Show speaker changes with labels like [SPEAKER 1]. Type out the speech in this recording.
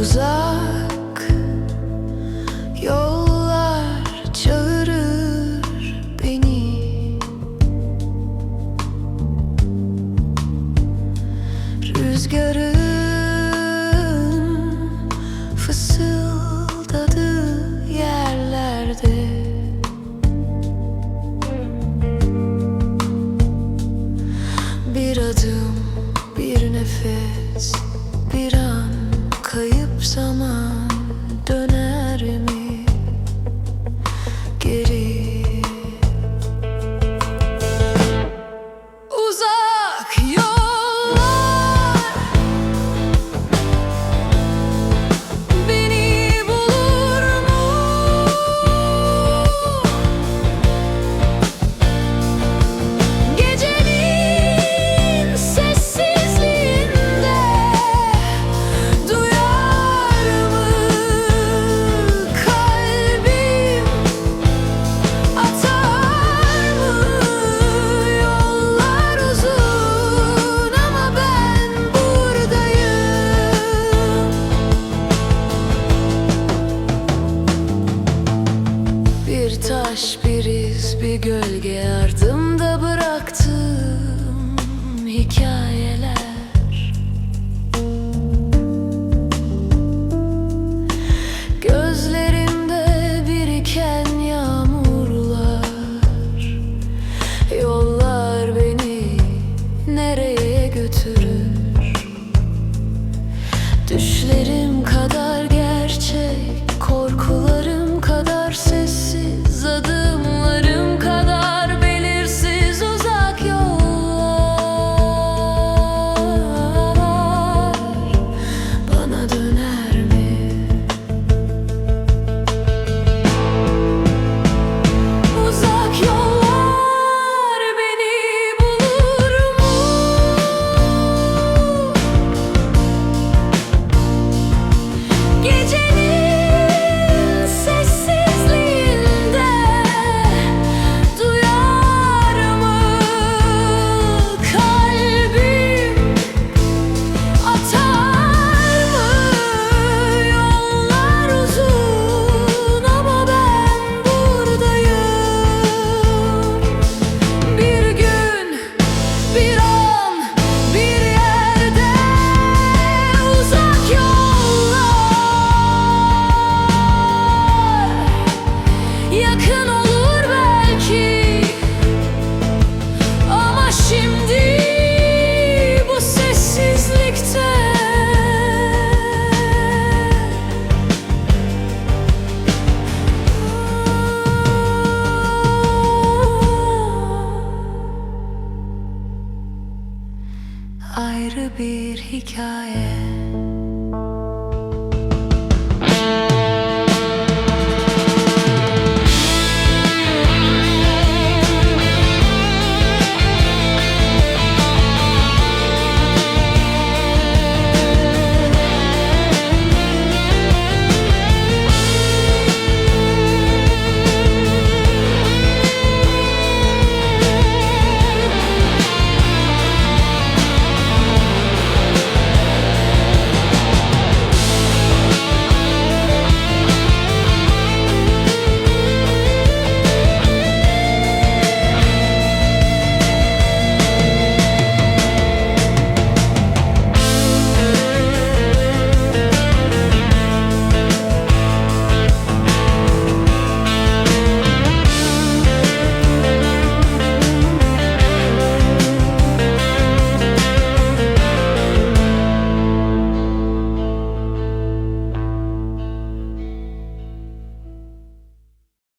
[SPEAKER 1] Uzak yollar çağırır beni. Rüzgarın fısıldadı yerlerde. Bir adım, bir nefes. Hikaye